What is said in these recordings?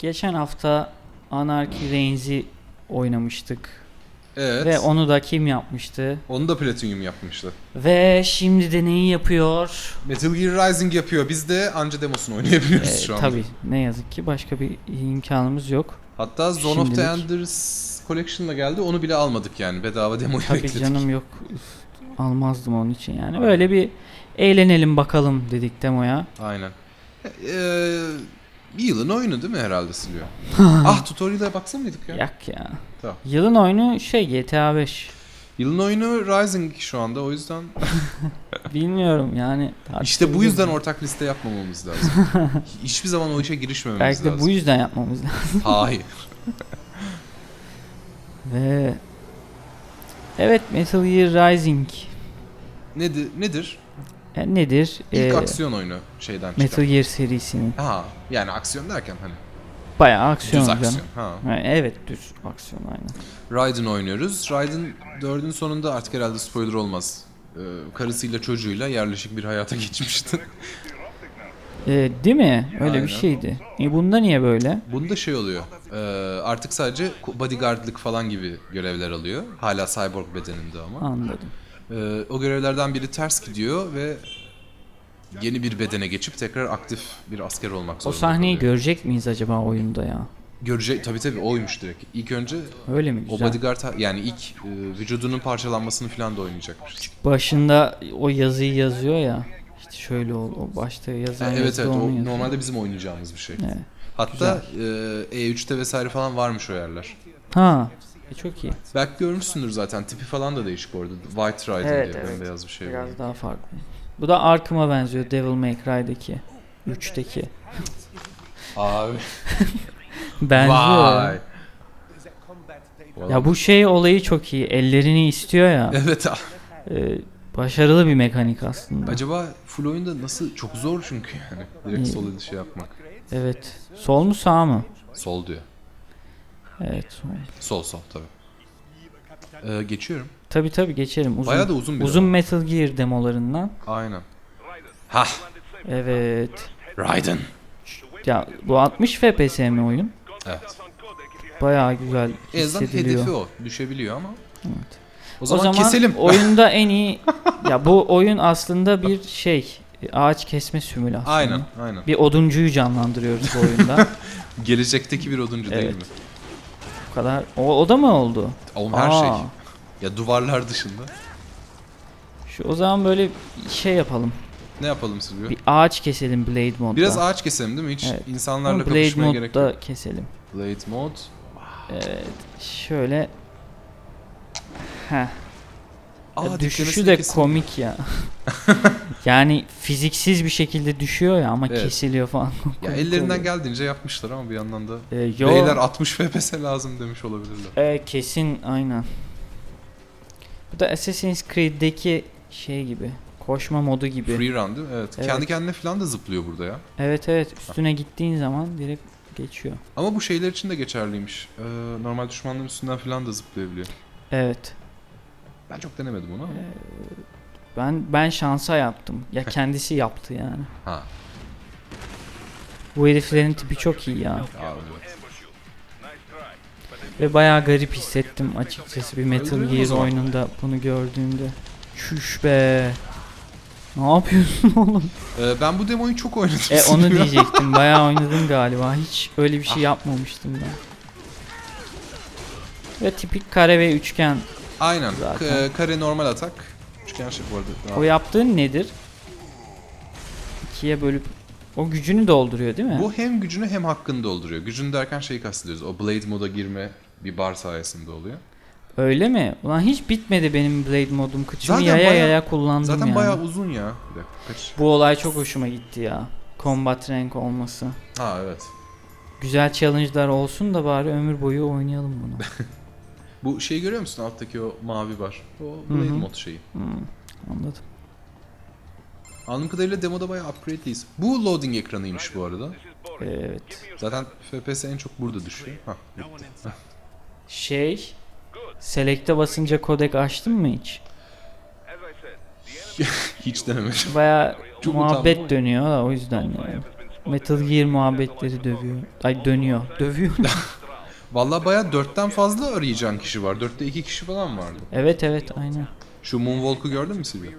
geçen hafta Anarchy Reigns'i oynamıştık. Evet. Ve onu da kim yapmıştı? Onu da Platinum yapmıştı. Ve şimdi de neyi yapıyor? Metal Gear Rising yapıyor. Biz de anca demosunu oynayabiliyoruz Ee, şu anda. tabii ne yazık ki başka bir imkanımız yok. Hatta Zone of the Şimdilik. Enders Collection'la geldi. Onu bile almadık yani. Bedava demoyu Tabii bekledik. canım yok. Almazdım onun için yani. Böyle bir eğlenelim bakalım dedik demoya. Aynen. Ee, bir yılın oyunu değil mi herhalde Silvio? ah tutorial'e baksana mıydık ya? Yak ya. Tamam. Yılın oyunu şey GTA 5. Yılın oyunu Rising şu anda o yüzden. Bilmiyorum yani. işte bu yüzden ortak liste yapmamamız lazım. Hiçbir zaman o işe girişmememiz Belki de lazım. bu yüzden yapmamız lazım. Hayır. Ve evet Metal Gear Rising Nedir? Nedir? E, nedir? İlk Ee, aksiyon oyunu şeyden çıkan. Metal Gear serisinin Ha, yani aksiyon derken hani bayağı aksiyon düz canım. aksiyon. Ha. Ha, evet düz aksiyon aynen. Raiden oynuyoruz. Raiden 4'ün sonunda artık herhalde spoiler olmaz. Ee, karısıyla çocuğuyla yerleşik bir hayata geçmişti. Ee, değil mi? Öyle Aynen. bir şeydi. E bunda niye böyle? Bunda şey oluyor. ee, artık sadece bodyguardlık falan gibi görevler alıyor. Hala cyborg bedeninde ama. Anladım. Ee, o görevlerden biri ters gidiyor ve yeni bir bedene geçip tekrar aktif bir asker olmak O zorunda sahneyi kalıyor. görecek miyiz acaba oyunda ya? Görecek tabii tabii oymuş direkt. İlk önce Öyle mi o güzel? bodyguard ha- yani ilk e, vücudunun parçalanmasını falan da oynayacakmış. Başında o yazıyı yazıyor ya. İşte şöyle ol, o başta yazan Evet yazı evet onu o yazıyor. normalde bizim oynayacağımız bir şey. Evet. Hatta e, E3'te vesaire falan varmış o yerler. Ha. E, çok iyi. Belki görmüşsündür zaten. Tipi falan da değişik orada. White Raiden Evet, diye evet. beyaz bir şey var. Biraz daha farklı. Bu da Arkham'a benziyor Devil May Cry'deki. 3'teki. Abi. Benziyor. Vay. ya. Bu şey olayı çok iyi. Ellerini istiyor ya. Evet abi. e, başarılı bir mekanik aslında. Acaba full oyunda nasıl çok zor çünkü yani. Direkt sol şey yapmak. Evet. Sol mu sağ mı? Sol diyor. Evet. Sol. Sol sol tabii. Ee, geçiyorum. Tabi tabi geçerim. Uzun, Bayağı da uzun bir uzun Metal Gear demolarından. Aynen. Hah. Evet. Raiden. Ya bu 60 FPS mi oyun? Evet. Bayağı güzel En azından hissediliyor. hedefi o. Düşebiliyor ama. Evet. O zaman, o zaman keselim. oyunda en iyi ya bu oyun aslında bir şey ağaç kesme simülasyonu. aynen aynen. Bir oduncuyu canlandırıyoruz bu oyunda. Gelecekteki bir oduncu değil Evet. mi? Bu kadar. O, o da mı oldu? Oğlum her Aa, şey. Ya duvarlar dışında. Şu o zaman böyle şey yapalım. Ne yapalım Silvio? Bir ağaç keselim Blade modda. Biraz ağaç keselim değil mi? Hiç Evet. insanlarla Ama Blade kapışmaya gerek yok. modda keselim. Blade mod. Evet. Şöyle Heh. Aa, düşüşü de kesin. komik ya. yani fiziksiz bir şekilde düşüyor ya ama Evet. kesiliyor falan. Ya ellerinden geldiğince yapmışlar ama bir yandan da Ee, yo, beyler 60 FPS lazım demiş olabilirler. e, kesin aynen. Bu da Assassin's Creed'deki şey gibi. Koşma modu gibi. Free run değil mi? Evet. Evet. Kendi kendine falan da zıplıyor burada ya. Evet evet üstüne gittiğin zaman direkt geçiyor. Ama bu şeyler için de geçerliymiş. Ee, normal düşmanların üstünden falan da zıplayabiliyor. Evet. Ben çok denemedim onu ama. Ben ben şansa yaptım. Ya kendisi yaptı yani. Ha. Bu heriflerin tipi çok iyi ya. Evet. Ve bayağı garip hissettim açıkçası bir Metal Gear oyununda bunu gördüğümde. Şuş be. Ne yapıyorsun oğlum? Ee, ben bu demoyu çok oynadım. E onu diyecektim. Bayağı oynadım galiba. Hiç öyle bir şey yapmamıştım ben. Ve tipik kare ve üçgen. Aynen. Zaten. K- kare normal atak. Üçgen şey bu arada. O yaptığın nedir? İkiye bölüp o gücünü dolduruyor değil mi? Bu hem gücünü hem hakkını dolduruyor. Gücünü derken şeyi kastediyoruz. O Blade moda girme bir bar sayesinde oluyor. Öyle mi? Ulan hiç bitmedi benim Blade modum. Kıçımı Zaten yaya bayağı- yaya kullandım Zaten yani. bayağı uzun ya. Bir dakika kaç? Bu olay çok hoşuma gitti ya. Combat rank olması. Ha evet. Güzel challenge'lar olsun da bari ömür boyu oynayalım bunu. Bu şeyi görüyor musun alttaki o mavi bar? O Blade hı. mod şeyi. Hmm, anladım. Anladığım kadarıyla demoda bayağı upgrade'liyiz. Bu loading ekranıymış bu arada. Evet. Zaten FPS en çok burada düşüyor. Hah, bitti. Şey, Select'e basınca kodek açtın mı hiç? Hiç denemedim. Baya Çok muhabbet utandım. dönüyor da o yüzden yani. Metal Gear muhabbetleri dövüyor. Ay dönüyor. Dövüyor. Vallahi bayağı dörtten fazla arayacağın kişi var. Dörtte iki kişi falan vardı. evet evet aynen. Şu Moonwalk'u gördün mü Silvia?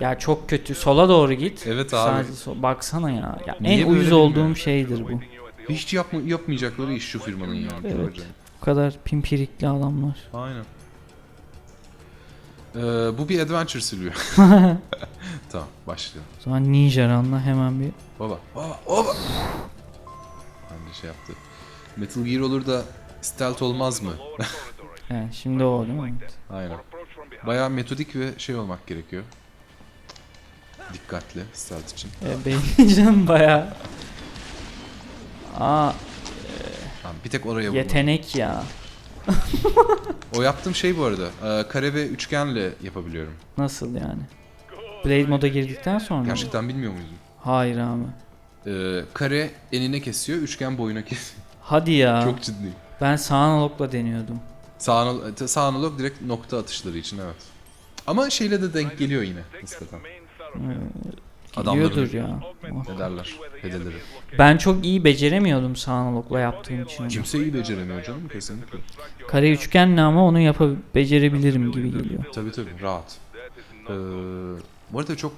Ya çok kötü. Sola doğru git. Evet abi. Sadece sol- Baksana ya. ya Niye en böyle uyuz olduğum bilmiyorum. şeydir bu. Hiç yapma, yapmayacakları iş şu firmanın yani. Evet. Bu kadar pimpirikli adamlar. Aynen. Ee, bu bir adventure Silvia. tamam başlayalım. O zaman Ninja Run'la hemen bir Baba. Baba. Baba. Hangi şey yaptı? Metal Gear olur da stealth olmaz mı? yani şimdi o değil mi? Aynen. Bayağı metodik ve şey olmak gerekiyor. Dikkatli stealth için. E, benim canım baya Aa Tamam, bir tek oraya vurdum. yetenek ya. O yaptığım şey bu arada. e, kare ve üçgenle yapabiliyorum. Nasıl yani? Blade moda girdikten sonra mı? Gerçekten bilmiyor muydun? Hayır abi. E, kare enine kesiyor, üçgen boyuna kesiyor. Hadi ya. Çok ciddi. Ben sağ analogla deniyordum. Sağ, anal- sağ analog direkt nokta atışları için evet. Ama şeyle de denk geliyor yine nispeten. Adamların Geliyordur ya. ne derler? Hedeleri. Ben çok iyi beceremiyordum sağ analogla yaptığım için. onu. Kimse iyi beceremiyor canım kesinlikle. Kare üçgenle ama onu yapa becerebilirim gibi geliyor. Tabii tabii rahat. Ee, bu arada çok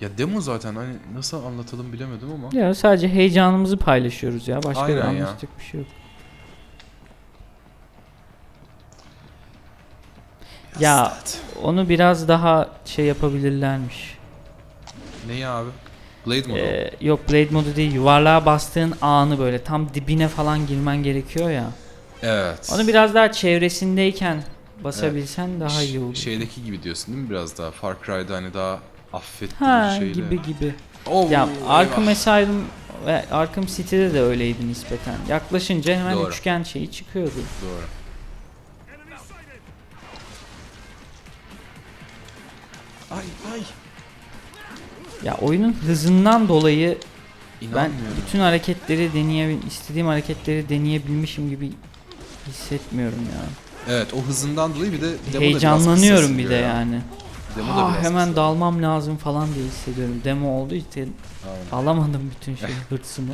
ya demo zaten hani nasıl anlatalım bilemedim ama Ya sadece heyecanımızı paylaşıyoruz ya. Başka Aynen bir ya. anlatacak bir şey yok. Ya onu biraz daha şey yapabilirlermiş. neyi abi? Blade modu. Ee, yok Blade modu değil. Yuvarlığa bastığın anı böyle tam dibine falan girmen gerekiyor ya. evet. Onu biraz daha çevresindeyken basabilsen daha iyi olur. Şeydeki gibi diyorsun değil mi biraz daha? Far Cry'da hani daha affettirici ha şeyle. gibi gibi. Oo, Ya Arkham. Asylum ve Arkham City'de de öyleydi nispeten. Yaklaşınca hemen Doğru. üçgen şeyi çıkıyordu. Doğru. Ay ay. Ya oyunun hızından dolayı ben bütün hareketleri deneyebil istediğim hareketleri deneyebilmişim gibi hissetmiyorum ya. Evet o hızından dolayı bir de demo da Heyecanlanıyorum kısa bir de ya. yani. Demo da Ah, hemen kısa. dalmam lazım falan diye hissediyorum. Demo olduğu için Aynen. alamadım bütün şey hırsımı.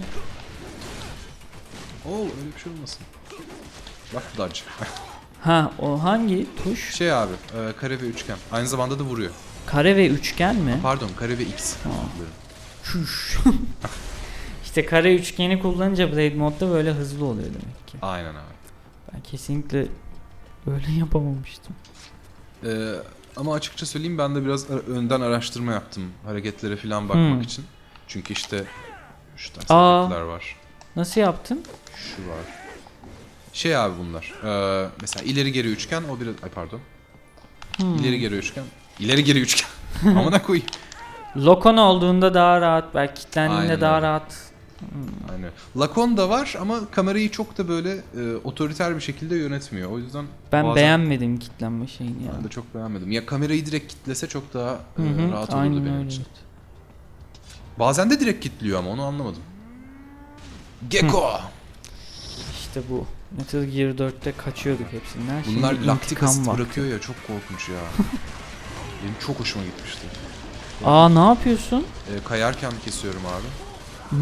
Oo öyle bir şey olmasın. Bak dodge. Ha o hangi tuş? Şey abi e, kare ve üçgen. Aynı zamanda da vuruyor. Kare ve üçgen mi? Pardon kare ve x. İşte kare üçgeni kullanınca Blade modda böyle hızlı oluyor demek ki. Aynen abi. Ben kesinlikle öyle yapamamıştım. Ee, ama açıkça söyleyeyim ben de biraz ara- önden araştırma yaptım. Hareketlere falan bakmak Hmm. için. Çünkü işte şu tarz Aa. hareketler var. Nasıl yaptın? Şu var. Şey abi bunlar. Ee, mesela ileri geri üçgen o biraz ay pardon. Hmm. İleri geri üçgen. İleri geri üçgen. Amına koyayım. Lokon olduğunda daha rahat, belki kilitlendiğinde Aynen daha rahat. Aynen. Lakon da var ama kamerayı çok da böyle e, otoriter bir şekilde yönetmiyor. O yüzden Ben bazen beğenmedim kilitlenme şeyini ya. ben de çok beğenmedim. Ya kamerayı direkt kitlese çok daha e, Hı hı, rahat olurdu aynen benim öyle. için. Bazen de direkt kilitliyor ama onu anlamadım. Gecko. İşte bu. Metal Gear 4'te kaçıyorduk hepsinden. Bunlar Şimdi laktik intikam asit vakti. bırakıyor ya çok korkunç ya. Benim çok hoşuma gitmişti. Aa ne yapıyorsun? E, kayarken kesiyorum abi.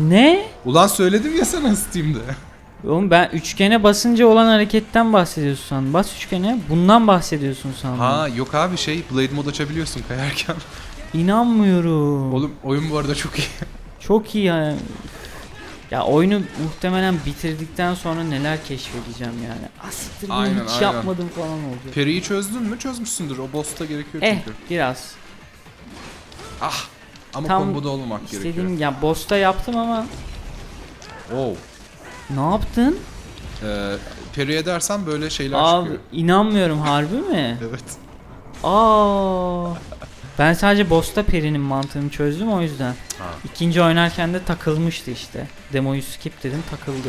Ne? Ulan söyledim ya sana Steam'de. Oğlum ben üçgene basınca olan hareketten bahsediyorsun sandım. Bas üçgene bundan bahsediyorsun sandım. Ha yok abi şey Blade mod açabiliyorsun kayarken. İnanmıyorum. Oğlum oyun bu arada çok iyi. Çok iyi yani. Ya oyunu muhtemelen bitirdikten sonra neler keşfedeceğim yani. Asiktir bunu Aynen, hiç aynen. yapmadım falan olacak. Peri'yi çözdün mü? Çözmüşsündür. O boss'ta gerekiyor Eh çünkü. biraz. Ah. Ama Tam komboda olmamak gerekiyor. İstediğim ya boss'ta yaptım ama Oh. ne yaptın? Ee, Peri'ye dersen böyle şeyler Abi çıkıyor. inanmıyorum harbi mi? Evet. Aa. Ben sadece boss'ta Peri'nin mantığını çözdüm o yüzden. Ha. İkinci oynarken de takılmıştı işte. Demoyu skip dedim takıldı.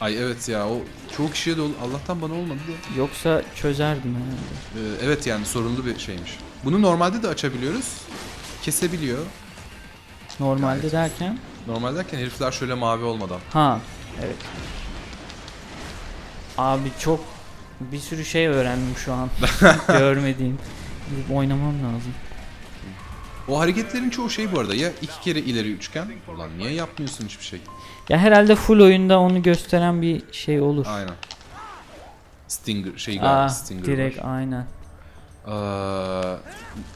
Ay evet ya o çoğu kişiye de ol- Allah'tan bana olmadı da. Yoksa çözerdim herhalde. Ee, evet yani sorunlu bir şeymiş. Bunu normalde de açabiliyoruz. Kesebiliyor. Normalde Gayet. derken. Normal derken herifler şöyle mavi olmadan. Ha evet. Abi çok bir sürü şey öğrendim şu an. Görmediğim. Gidip oynamam lazım. O hareketlerin çoğu şey bu arada ya iki kere ileri üçgen. Ulan niye yapmıyorsun hiçbir şey? Ya herhalde full oyunda onu gösteren bir şey olur. Aynen. Stinger şey galiba Aa, Stinger direkt var. aynen. Aa,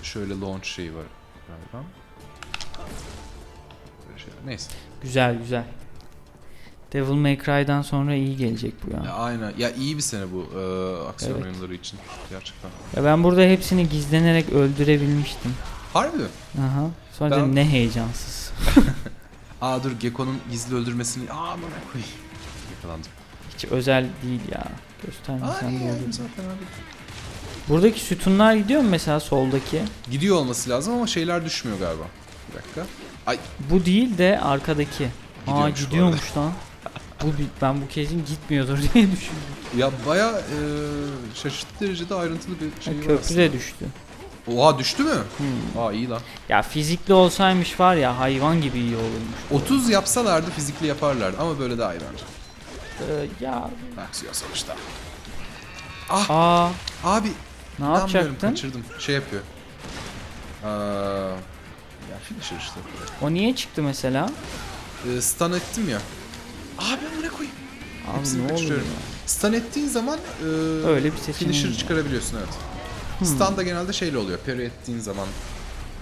şöyle launch şeyi var galiba. Şey. Neyse. Güzel güzel. Devil May Cry'dan sonra iyi gelecek bu ya. Ya, aynen. Ya iyi bir sene bu e, aksiyon Evet. oyunları için gerçekten. Ya ben burada hepsini gizlenerek öldürebilmiştim. Harbi mi? Aha. Sonra Ben- dedim ne heyecansız. Aa dur Gekko'nun gizli öldürmesini... Aa aman koy. Yakalandım. Hiç özel değil ya. Aa Göstermesen iyi de yani olur. zaten abi. Buradaki sütunlar gidiyor mu mesela soldaki? Gidiyor olması lazım ama şeyler düşmüyor galiba. Bir dakika. Ay Bu değil de arkadaki. Aa Gidiyormuş bu gidiyormuş lan. Bu ben bu kesin gitmiyordur diye düşündüm. ya baya e, şaşırtıcı derecede ayrıntılı bir şey var köprü aslında. de düştü. Oha düştü mü? Hmm. Aa iyi lan. Ya fizikli olsaymış var ya hayvan gibi iyi olurmuş. 30 yapsalardı fizikli yaparlardı ama böyle daha iyi bence. Ee, ya Aksiyon sonuçta. aa Abi ne yapacaktın? kaçırdım. Şey yapıyor. Aa, ya finisher işte. O niye çıktı mesela? Ee, stun ettim ya. Abi ne koyayım? Abi Hepsini ne oluyor? Stun ettiğin zaman e, Öyle bir finisher çıkarabiliyorsun evet. Hmm. Stun da genelde şeyle oluyor. Parry ettiğin zaman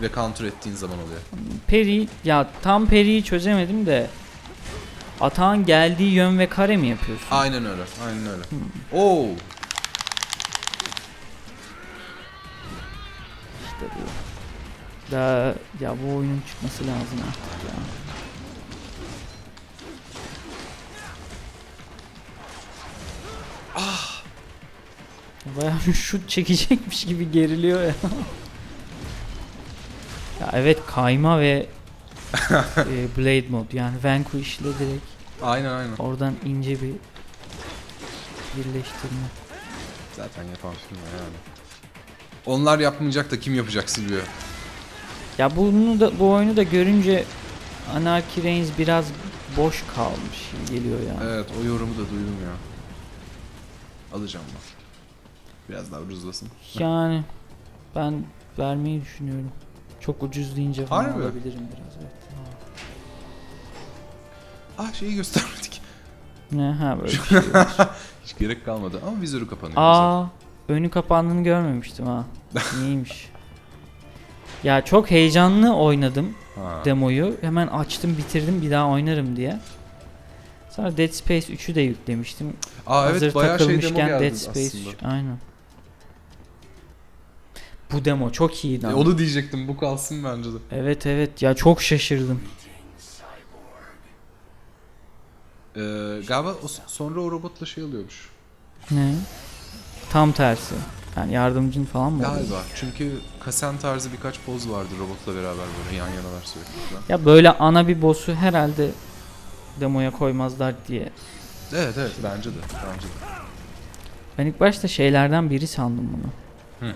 ve counter ettiğin zaman oluyor. Peri ya tam periyi çözemedim de Atağın geldiği yön ve kare mi yapıyorsun? Aynen öyle. Aynen öyle. Hmm. Oo. İşte bu. Da ya bu oyunun çıkması lazım artık ya. Bayağı şut çekecekmiş gibi geriliyor ya. ya evet kayma ve e, blade mod yani Vanquish ile direkt Aynen aynen. oradan ince bir birleştirme. Zaten firma yani. Onlar yapmayacak da kim yapacak Silvio? Ya bunu da bu oyunu da görünce Anarchy Reigns biraz boş kalmış geliyor ya. Evet o yorumu da duydum ya. Alacağım bak. Biraz daha ucuzlasın. Yani ben vermeyi düşünüyorum. Çok ucuz deyince falan Harbi alabilirim biraz evet. Ah şeyi göstermedik. Ne ha böyle bir şey. Hiç gerek kalmadı ama vizörü kapanıyor. Aa önü kapandığını görmemiştim ha. Neymiş? Ya çok heyecanlı oynadım. Ha. demoyu. Hemen açtım bitirdim bir daha oynarım diye. Sonra Dead Space 3'ü de yüklemiştim. Aa Hazır evet bayağı şey demo takılmışken geldi Dead Space aslında. 3 aynen. Bu demo çok iyiydi E, ama. onu diyecektim bu kalsın bence de. Evet evet ya çok şaşırdım. Ee, galiba o, sonra o robotla şey alıyormuş. Ne? Tam tersi. Yani yardımcın falan mı? oluyor? Galiba. Çünkü kasen tarzı birkaç poz vardı robotla beraber böyle yan yanalar sürekli falan. Ya böyle ana bir boss'u herhalde demoya koymazlar diye. Evet evet bence de. Bence de. Ben ilk başta şeylerden biri sandım bunu. Hı.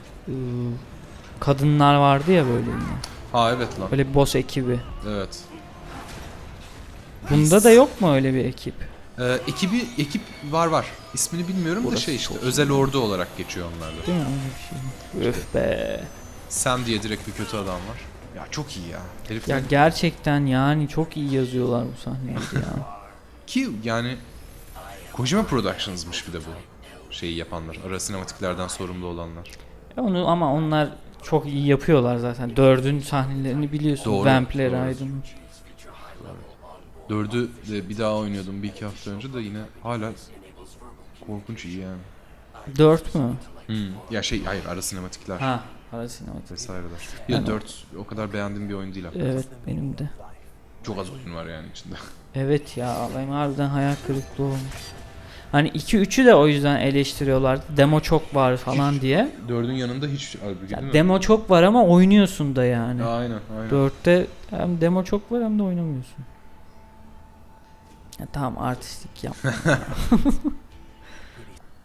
Kadınlar vardı ya böyle. Ha evet lan. Böyle boss ekibi. Evet. Bunda da yok mu öyle bir ekip? Ee, ekibi ekip var var. İsmini bilmiyorum da Burası şey işte özel ordu olarak geçiyor onlarda. Değil mi? Öyle bir şey. Öf be. Sam diye direkt bir kötü adam var. Ya çok iyi ya. Herif Ya gerçekten yani çok iyi yazıyorlar bu sahneyi ya. ki yani Kojima Productions'mış bir de bu şeyi yapanlar. Ara sinematiklerden sorumlu olanlar. Onu ama onlar çok iyi yapıyorlar zaten. Dördün sahnelerini biliyorsun. Doğru, Vampire doğru. Aydın. Dördü de bir daha oynuyordum bir iki hafta önce de yine hala korkunç iyi yani. Dört mü? Hmm. Ya şey hayır ara sinematikler Ha. Ara sinematik. vesaireler. Ben Ya o- dört o kadar beğendiğim bir oyun değil hakikaten. Evet benim de. Çok az oyun var yani içinde. Evet ya benim harbiden hayal kırıklığı olmuş. Hani 2-3'ü de o yüzden eleştiriyorlardı. Demo çok var falan diye. Dördün yanında hiç halbuki Ya demo çok var ama oynuyorsun da yani. Aynen aynen. 4'te hem demo çok var hem de oynamıyorsun. Ya tamam artistik yapma.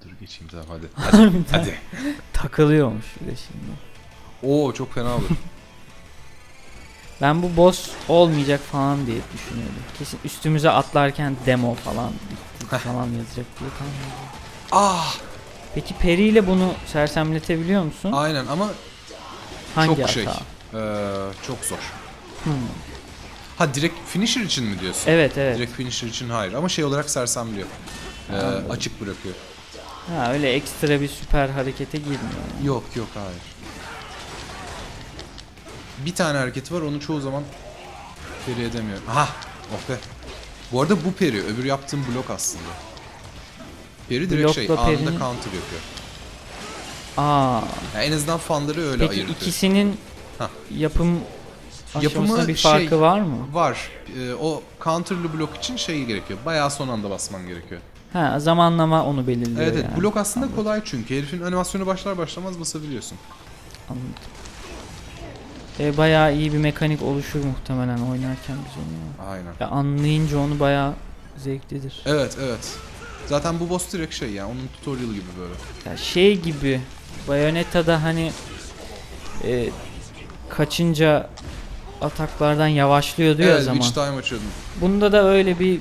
Dur geçeyim tamam hadi. Hadi. hadi. Takılıyormuş bir de şimdi. Oo çok fena olur. Ben bu boss olmayacak falan diye düşünüyordum. Kesin üstümüze atlarken demo falan falan yazacak diye tahmin ah Peki Peri ile bunu sersemletebiliyor musun? aynen ama Hangi çok şey. hata? Ee, çok zor. Hmm. Ha direkt finisher için mi diyorsun? Evet evet. Direkt finisher için hayır ama şey olarak sersemliyor. Ee, açık bırakıyor. Ha öyle ekstra bir süper harekete girmiyor. yani. Yok yok hayır. Bir tane hareketi var onu çoğu zaman peri edemiyor. Aha! Oh be. Bu arada bu peri öbür yaptığım blok aslında. Peri direkt şey Blokla anında perinin- counter yapıyor. Aa. Yani en azından fanları öyle Peki ayırtıyor. ikisinin Hah. yapım Yapımı aşamasında bir şey- farkı var mı? Var. Ee, o counterlı blok için şey gerekiyor. Bayağı son anda basman gerekiyor. Ha zamanlama onu belirliyor Evet evet yani. blok aslında kolay çünkü. Herifin animasyonu başlar başlamaz basabiliyorsun. Anladım. E, bayağı iyi bir mekanik oluşur muhtemelen oynarken biz onu. ya. Aynen. Ya anlayınca onu bayağı zevklidir. Evet evet. Zaten bu boss direkt şey yani onun tutorial gibi böyle. Ya şey gibi Bayonetta'da hani e, kaçınca ataklardan yavaşlıyor diyor ya evet zaman. Witch Time açıyordum. Bunda da öyle bir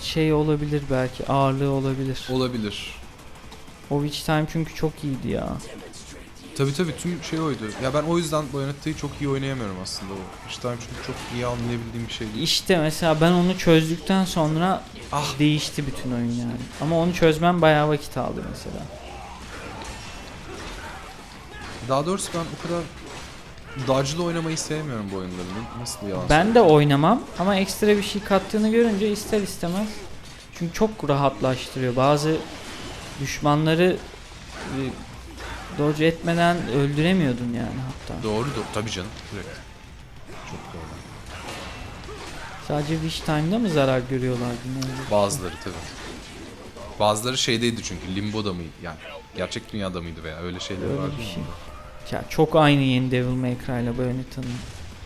şey olabilir belki ağırlığı olabilir. Olabilir. O Witch Time çünkü çok iyiydi ya. Tabi tabi tüm şey oydu. Ya ben o yüzden Bayonetta'yı çok iyi oynayamıyorum aslında o. Time çünkü çok iyi anlayabildiğim bir şey değil. İşte mesela ben onu çözdükten sonra Ah. değişti bütün oyun yani. Ama onu çözmem bayağı vakit aldı mesela. Daha doğrusu ben o kadar dodge'lı oynamayı sevmiyorum bu oyunları. Nasıl yalan Ben de oynamam ama ekstra bir şey kattığını görünce ister istemez. Çünkü çok rahatlaştırıyor. Bazı düşmanları e, dodge etmeden öldüremiyordun yani hatta. Doğru doğru. Tabii canım. Direkt. Çok doğru. Sadece Wish Time'da mı zarar görüyorlardı ne oluyor? Bazıları tabii. Bazıları şeydeydi çünkü limboda mıydı yani gerçek dünyada mıydı veya öyle şeyler Öyle vardı bir şey. Ya çok aynı yeni Devil May Cry ile Bayonetta'nın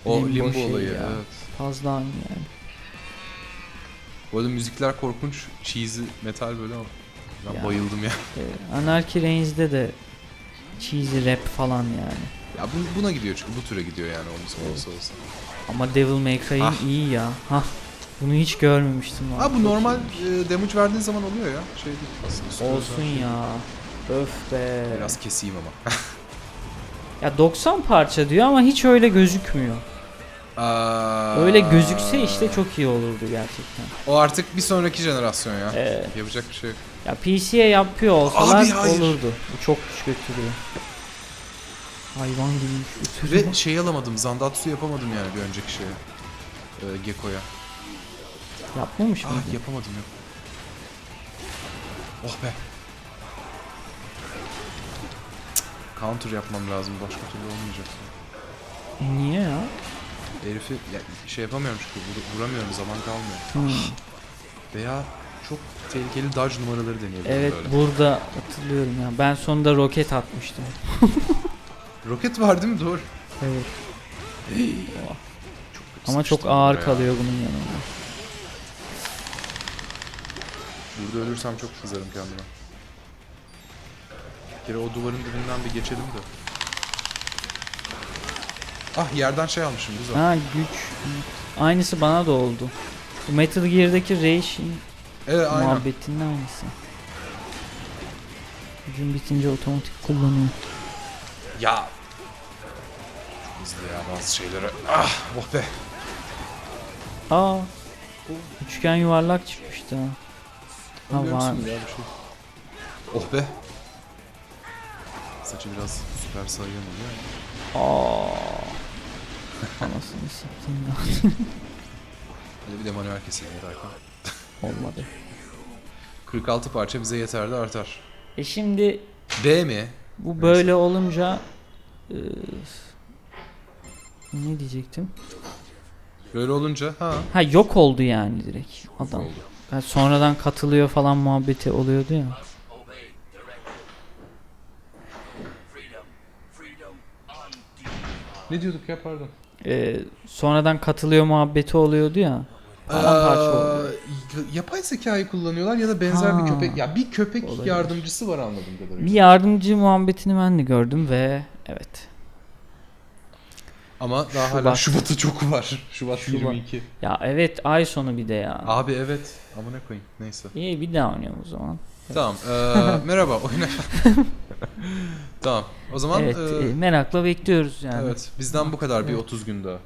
O Limbo limbo, şeyi olayı ya. evet. fazla aynı yani. Bu arada müzikler korkunç, cheesy metal böyle ama ben Ya. bayıldım ya. Ee, Anarchy Reigns'de de cheesy rap falan yani. Ya bu, buna gidiyor çünkü bu türe gidiyor yani olursa Evet. olsa olsa. Ama Devil May Cry'in Ah. iyi ya. Hah. Bunu hiç görmemiştim. Ha bu normal e, damage verdiğin zaman oluyor ya. Şey değil Olsun özel. ya. Öf be. Biraz keseyim ama. Ya 90 parça diyor ama hiç öyle gözükmüyor. Aa, Öyle gözükse işte çok iyi olurdu gerçekten. O artık bir sonraki jenerasyon ya. Ee, Yapacak bir şey yok. ya PC'ye yapıyor olsalar Abi hayır. olurdu. Bu çok güç götürüyor. Hayvan gibi götürüyor. Ve şey alamadım, Zandatsu yapamadım yani bir önceki şeye. Ee, Gekko'ya. Yapmamış mı? Ah yapamadım yok. Oh be. Counter yapmam lazım başka türlü olmayacak. Niye ya? Herifi ya, şey yapamıyorum çünkü vur- vuramıyorum zaman kalmıyor. Hmm. Veya çok tehlikeli dodge numaraları deneyebilirim Evet böyle. burada hatırlıyorum ya. Ben sonunda roket atmıştım. Roket var değil mi? Doğru. Evet. Ama çok sıkıştım ağır buraya. kalıyor bunun yanında. Burada ölürsem çok kızarım kendime. Bir kere o duvarın dibinden bir geçelim de. Ah yerden şey almışım güzel. Ha güç. Aynısı bana da oldu. Bu Metal Gear'daki Rage Evet aynen. muhabbetinin aynısı. Gücün bitince otomatik kullanıyor. Ya. Çok hızlı ya bazı şeylere. Ah oh be. Aa. Üçgen yuvarlak çıkmıştı ha. Ha musun varmış. ya bir şey? Oh be. Saçı biraz süper sayıyan oluyor. Aa. Anasını satayım ya. Hadi bir de manuel keselim derken. Olmadı. 46 parça bize yeter de artar. E şimdi B mi? bu böyle olunca eee, ne diyecektim? Böyle olunca ha. Ha yok oldu yani direkt adam. Oldu. Ha, sonradan katılıyor falan muhabbeti oluyordu ya. Ne diyorduk ya pardon. Ee, sonradan katılıyor muhabbeti oluyordu ya. Paramparça. Ee, yapay zekayı kullanıyorlar ya da benzer bir Ha. köpek. Ya bir köpek Olabilir. yardımcısı var anladığım kadarıyla. Bir yardımcı muhabbetini ben de gördüm ve evet. Ama daha hala Şubat. Şubat'ı çok var. Şubat, Şubat. 22. Ya evet ay sonu bir de ya. Abi evet. Ama ne koyayım. Neyse. İyi bir daha oynayalım o zaman. Tamam. eee, merhaba oyun Tamam. O zaman evet, eee, e, merakla bekliyoruz yani. evet bizden bu kadar bir 30 gün daha.